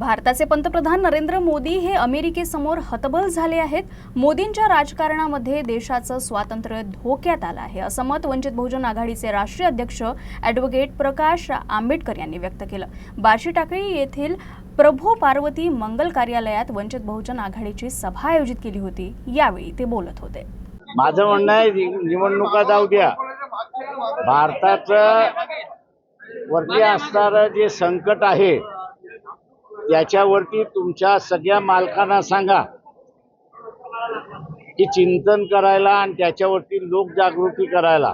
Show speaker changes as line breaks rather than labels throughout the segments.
भारताचे पंतप्रधान नरेंद्र मोदी हे अमेरिकेसमोर हतबल झाले आहेत. मोदींच्या राजकारणामध्ये देशाचं स्वातंत्र्य धोक्यात आलं आहे असं मत वंचित बहुजन आघाडीचे राष्ट्रीय अध्यक्ष ॲडव्होकेट प्रकाश आंबेडकर यांनी व्यक्त केलं. बार्शी टाकळी येथील प्रभू पार्वती मंगल कार्यालयात वंचित बहुजन आघाडीची सभा आयोजित केली होती. यावेळी ते बोलत होते.
माझं म्हणणं आहे निवडणुका जाऊ द्या. भारताचं वरती असणारं जे संकट आहे त्याच्यावरती तुमच्या सगळ्या मालकांना सांगा की चिंतन करायला आणि त्याच्यावरती लोकजागृती करायला.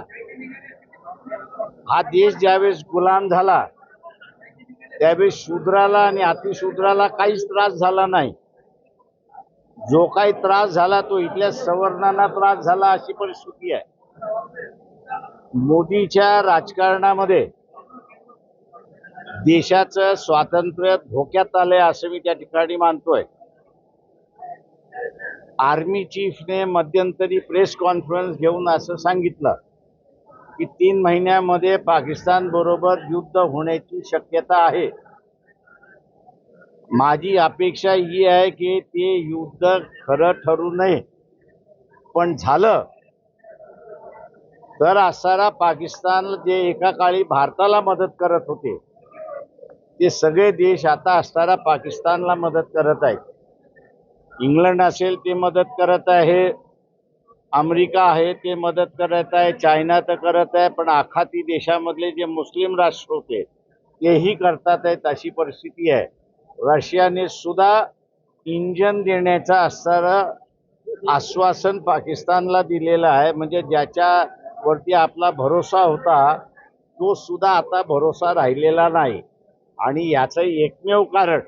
हा देश ज्यावेळेस गुलाम झाला त्यावेळेस शूद्राला आणि अतिशूद्राला काहीच त्रास झाला नाही. जो काही त्रास झाला तो इथल्या सवर्णांना त्रास झाला अशी परिस्थिती आहे. मोदीच्या राजकारणामध्ये देशाचं स्वातंत्र्य धोक्यात आलंय असं मी त्या ठिकाणी मानतोय. आर्मी चीफने मध्यंतरी प्रेस कॉन्फरन्स घेऊन असं सांगितलं की तीन महिन्यामध्ये पाकिस्तान बरोबर युद्ध होण्याची शक्यता आहे. माझी अपेक्षा ही आहे की ते युद्ध खरं ठरू नये. पण झालं. तर असणारा पाकिस्तान जे एका काळी भारताला मदत करत होते ते सगळे देश आता असणारा पाकिस्तानला मदत करत आहेत. इंग्लंड असेल ते मदत करत आहे. अमेरिका आहे ते मदत करत आहे. चायना तर करत आहे पण आखाती देशामधले जे मुस्लिम राष्ट्र होते तेही करतात आहेत अशी परिस्थिती आहे. रशियाने सुद्धा इंजन देण्याचा असणारा आश्वासन पाकिस्तानला दिलेलं आहे. म्हणजे ज्याच्यावरती आपला भरोसा होता तो सुद्धा आता भरोसा राहिलेला नाही. आणि याचं एकमेव कारण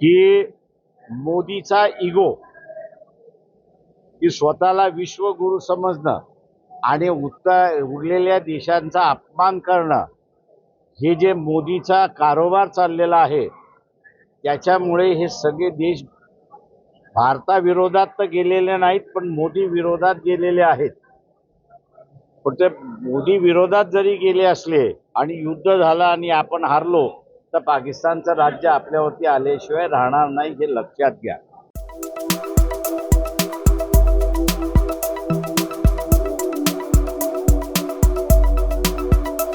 की मोदीचा इगो की स्वतःला विश्वगुरु समजणं आणि उत्तर उरलेल्या देशांचा अपमान करणं हे जे मोदीचा कारोबार चाललेला आहे त्याच्यामुळे हे सगळे देश भारताविरोधात तर गेलेले नाहीत पण मोदी विरोधात गेलेले आहेत. पण ते मोदी विरोधात जरी गेले असले आणि युद्ध झालं आणि आपण हारलो तर पाकिस्तानचं राज्य आपल्यावरती आल्याशिवाय राहणार नाही हे लक्षात घ्या.